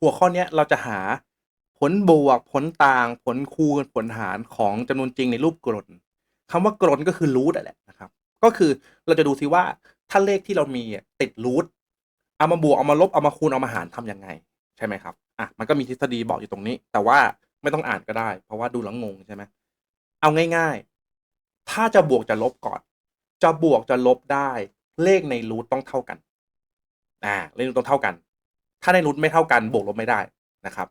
หัวข้อเนี้ยเราจะหาผลบวกผลต่าง ผลคูณผลหารของจำนวนจริงในรูปกลนคำว่ากลนก็คือรูทแหละนะครับ ก็คือเราจะดูซิว่าถ้าเลขที่เรามีติดรูทเอามาบวกเอามาลบเอามาคูณเอามาหารทำยังไง ใช่ไหมครับอะมันก็มีทฤษฎีบอกอยู่ตรงนี้ แต่ว่าไม่ต้องอ่านก็ได้ เพราะว่าดูแล้วงงใช่ไหมเอาง่าย ๆ ถ้าจะบวกจะลบก่อน จะบวกจะลบได้ เลขในรูทต้องเท่ากันอ่าเลขต้องเท่ากัน ถ้าในรูทไม่เท่ากันบวกลบไม่ได้นะครับ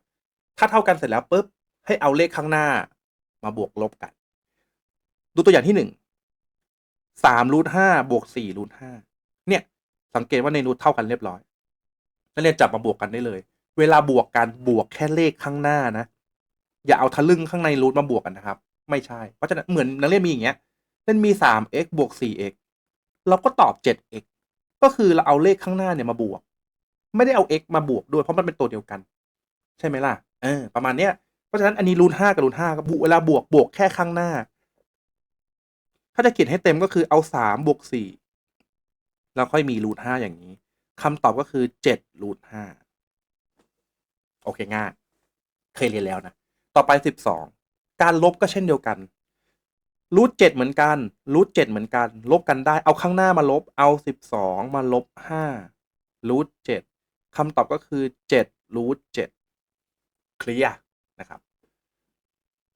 ถ้าเท่ากันเสร็จแล้วปุ๊บให้เอาเลขข้างหน้ามาบวกลบกัน ดูตัวอย่างที่หนึ่งสามรูทห้าบวกสี่รูทห้าเนี่ยสังเกตว่าในรูทเท่ากันเรียบร้อยนักเรียนจับมาบวกกันได้เลย เวลาบวกกันบวกแค่เลขข้างหน้านะ อย่าเอาทะลึ่งข้างในรูทมาบวกกันนะครับ ไม่ใช่ เพราะฉะนั้นเหมือนนักเรียนมีอย่างเงี้ยเล่นมีสาม x บวกสี่ x เราก็ตอบเจ็ด x ก็คือเราเอาเลขข้างหน้าเนี่ยมาบวก ไม่ได้เอา x มาบวกด้วย เพราะมันเป็นตัวเดียวกัน ใช่ไหมล่ะเออประมาณเนี้ยเพราะฉะนั้นอันนี้รูทห้ากับรูทห้าก็บวกเวลาบวกบวกแค่ข้างหน้า ถ้าจะเขียนให้เต็มก็คือเอาสามบวกสี่แล้วค่อยมีรูทห้าอย่างนี้คำตอบก็คือเจ็ดรูทห้าโอเคง่ายเคยเรียนแล้วนะต่อไปสิบสองการลบก็เช่นเดียวกันรูทเจ็ดเหมือนกันรูทเจ็ดเหมือนกัน ลบกันได้ เอาข้างหน้ามาลบ เอาสิบสองมาลบห้ารูทเจ็ด คำตอบก็คือเจ็ดรูทเจ็ดเคลียร์นะครับ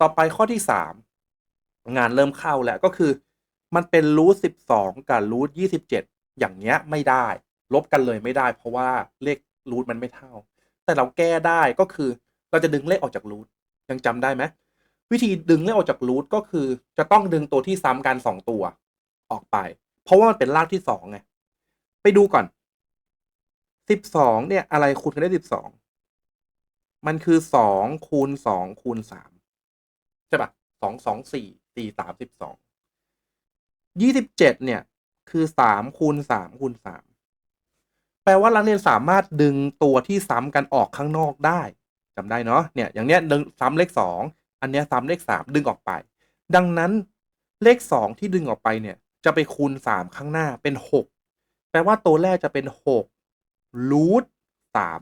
ต่อไปข้อที่สามงานเริ่มเข้าแล้วก็คือ มันเป็นรูทสิบสองกับรูทยี่สิบเจ็ดอย่างเงี้ยไม่ได้ ลบกันเลยไม่ได้เพราะว่าเลขรูทมันไม่เท่า แต่เราแก้ได้ก็คือเราจะดึงเลขออกจากรูทยังจำได้ไหมวิธีดึงเลขออกจากรูทก็คือจะต้องดึงตัวที่ซ้ำกันสองตัวออกไป เพราะว่ามันเป็นรากที่สองไงไปดูก่อน สิบสองเนี่ยอะไรคูณกันได้สิบสองมันคือสองคูณสองคูณสามใช่ปะสองสองสี่สี่สามสิบสองยี่สิบเจ็ดเนี่ย คือสามคูณสามคูณสามแปลว่านักเรียนสามารถดึงตัวที่ซ้ำกันออกข้างนอกได้จำได้เนาะเนี่ยอย่างเนี้ยดึงซ้ำเลขสองอันเนี้ยซ้ำเลขสามดึงออกไป ดังนั้นเลขสองที่ดึงออกไปเนี่ย จะไปคูณสามข้างหน้าเป็นหกแปลว่าตัวแรกจะเป็นหก รูทสาม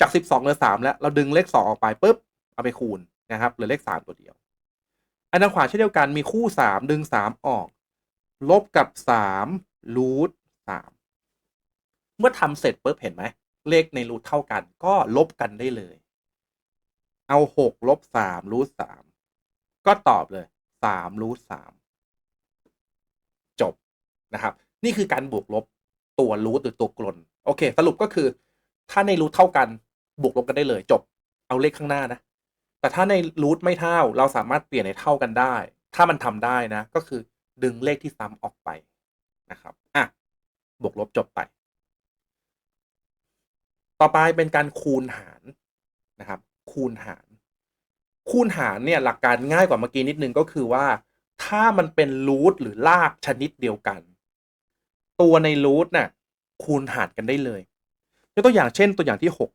จากสิบสองเหลือสามแล้วเราดึงเลขสองออกไปปุ๊บเอาไปคูณนะครับเหลือเลขสามตัวเดียว อันทางขวาเช่นเดียวกันมีคู่สามดึงสามออก ลบกับสามรูทสามเมื่อทำเสร็จปุ๊บเห็นไหมเลขในรูทเท่ากัน ก็ลบกันได้เลย เอาหกลบสามรูทสามก็ตอบเลยสามรูทสามจบนะครับ นี่คือการบวกลบตัวรูทหรือตัวกลน โอเค สรุปก็คือ ถ้าในรูทเท่ากันบวกลบกันได้เลย จบเอาเลขข้างหน้านะ แต่ถ้าในรูทไม่เท่าเราสามารถเปลี่ยนให้เท่ากันได้ ถ้ามันทำได้นะ ก็คือดึงเลขที่ซ้ำออกไปนะครับอะบวกลบจบไป ต่อไปเป็นการคูณหารนะครับ คูณหาร คูณหารเนี่ยหลักการง่ายกว่าเมื่อกี้นิดนึงก็คือว่า ถ้ามันเป็นรูทหรือลากชนิดเดียวกัน ตัวในรูทน่ะ คูณหารกันได้เลยยกตัวอย่างเช่นตัวอย่างที่หก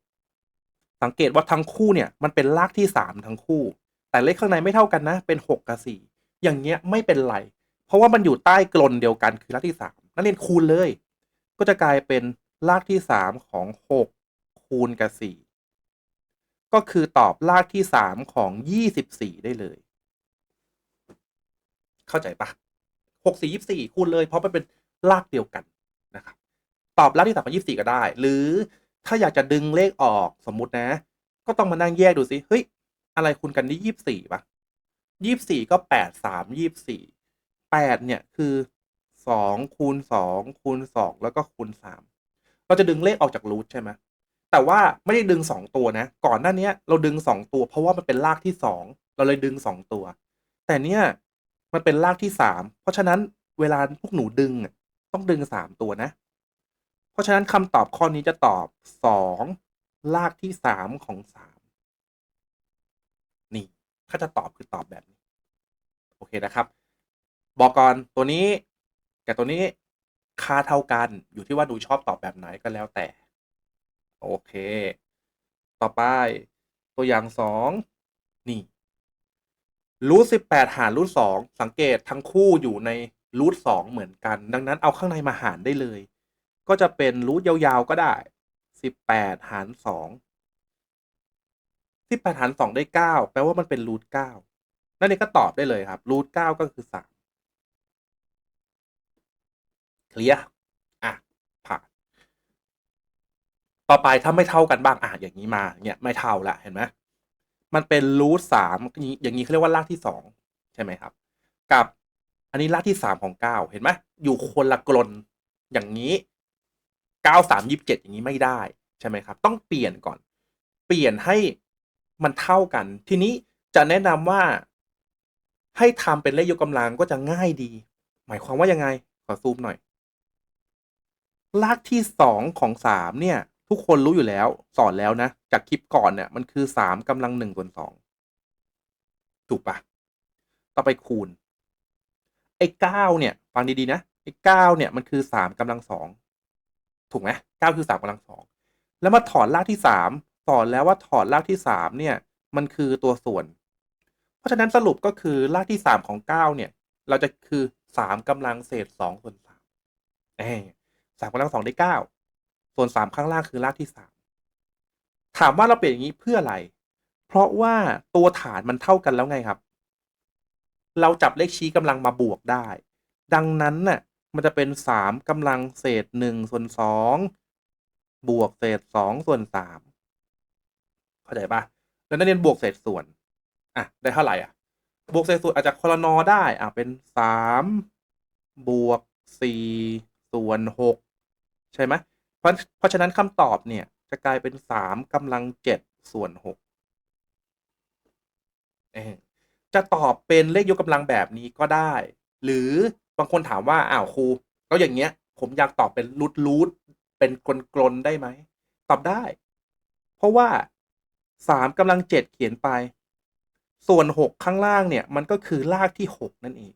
สังเกตว่าทั้งคู่เนี่ยมันเป็นลากที่สามทั้งคู่ แต่เลขข้างในไม่เท่ากันนะ เป็นหกกับสี่อย่างเงี้ยไม่เป็นไร เพราะว่ามันอยู่ใต้กลนเดียวกันคือลากที่สามนักเรียนคูณเลย ก็จะกลายเป็นลากที่สามของหกคูณกับสี่ก็คือตอบลากที่สามของยี่สิบสี่ได้เลย เข้าใจปะหกสี่ยี่สี่คูณเลย เพราะมันเป็นลากเดียวกันนะครับ ตอบลากที่สามกับยี่สี่ก็ได้ หรือถ้าอยากจะดึงเลขออกสมมุตินะ ก็ต้องมานั่งแยกดูสิเฮ้ย อะไรคูณกันได้ยี่สี่ปะยี่สี่ก็แปดสามยี่สี่แปดเนี่ยคือสองคูณสองคูณสองแล้วก็คูณสามเราจะดึงเลขออกจากรูทใช่ไหมแต่ว่าไม่ได้ดึงสองตัวนะ ก่อนหน้านี้เราดึงสองตัว เพราะว่ามันเป็นรากที่สองเราเลยดึงสองตัว แต่เนี่ยมันเป็นรากที่สามเพราะฉะนั้นเวลาพวกหนูดึงต้องดึงสามตัวนะ ราะฉะนั้นคำตอบข้อนี้จะตอบสองรากที่สามของสามนี่ถ้าจะตอบคือตอบแบบนี้ โอเคนะครับ บอกก่อนตัวนี้กับตัวนี้ค่าเท่ากันอยู่ที่ว่าดูชอบตอบแบบไหนก็แล้วแต่ โอเค ต่อไปตัวอย่างสองนี่รูทสิบแปดหารรูทสองสังเกตทั้งคู่อยู่ในรูทสองเหมือนกัน ดังนั้นเอาข้างในมาหารได้เลย ก็จะเป็นรูทยาวๆก็ได้สิบแปดหารสองสิบแปดหารสองได้เก้าแปลว่ามันเป็นรูทเก้านั่นเองก็ตอบได้เลยครับรูทเก้าก็คือสามเคลียร์อะผ่านต่อไปถ้าไม่เท่ากันบ้างอะอย่างนี้มาเนี่ยไม่เท่าละเห็นไหมมันเป็นรูทสามอย่างนี้เขาเรียกว่ารากที่สองใช่ไหมครับ กับอันนี้รากที่สามของเก้าเห็นไหมอยู่คนละกลนอย่างนี้ เก้าสามยิบเจ็ดอย่างนี้ไม่ได้ใช่ไหมครับ ต้องเปลี่ยนก่อน เปลี่ยนให้มันเท่ากัน ทีนี้จะแนะนำว่าให้ทำเป็นเลขยกกำลังก็จะง่ายดี หมายความว่ายังไง ขอซูมหน่อย รากที่สองของสามเนี่ย ทุกคนรู้อยู่แล้ว สอนแล้วนะ จากคลิปก่อนเนี่ยมันคือสามกำลังหนึ่งส่วนสองถูกปะต่อไปคูณ ไอ้เก้าเนี่ย ฟังดี ๆ นะ ไอ้เก้าเนี่ยมันคือสามกำลังสอง ถูกไหมเก้าคือสามกำลังสองแล้วมาถอนรากที่สามสอนแล้วว่าถอนรากที่สามเนี่ย มันคือตัวส่วน เพราะฉะนั้นสรุปก็คือรากที่สามของเก้าเนี่ย เราจะคือสามกำลังเศษสองส่วนสามเอสามกำลังสองได้เก้าส่วนสามข้างล่างคือรากที่สามถามว่าเราเปลี่ยนอย่างนี้เพื่ออะไร เพราะว่าตัวฐานมันเท่ากันแล้วไงครับ เราจับเลขชี้กำลังมาบวกได้ ดังนั้นน่ะ มันจะเป็นสามกำลังเศษหนึ่งส่วนสองบวกเศษสองส่วนสามเข้าใจปะแล้วนักเรียนบวกเศษส่วน อะ ได้เท่าไหร่อะ บวกเศษส่วนอาจจะคอรนอได้ อะ เป็นสามบวกสี่ส่วนหกใช่ไหมเพราะเพราะฉะนั้นคำตอบเนี่ย จะกลายเป็นสามกำลังเจ็ดส่วนหกจะตอบเป็นเลขยกกำลังแบบนี้ก็ได้ หรือ บางคนถามว่าอ้าวครูแล้วอย่างเงี้ย ผมอยากตอบเป็นรูทรูทเป็นกลกลนได้ไหม ตอบได้ เพราะว่าสามกำลังเจ็ดเขียนไป ส่วนหกข้างล่างเนี่ย มันก็คือรากที่หกนั่นเอง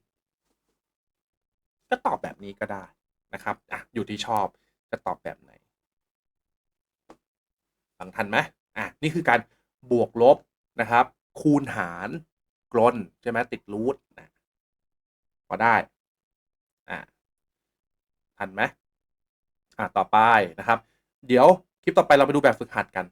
ก็ตอบแบบนี้ก็ได้นะครับอะอยู่ที่ชอบจะตอบแบบไหนฟังทันไหมอะนี่คือการบวกลบนะครับ คูณหารกลนใช่ไหมติดรูทนะพอได้ อ่าทันไหมอ่าต่อไปนะครับ เดี๋ยวคลิปต่อไปเราไปดูแบบฝึกหัดกัน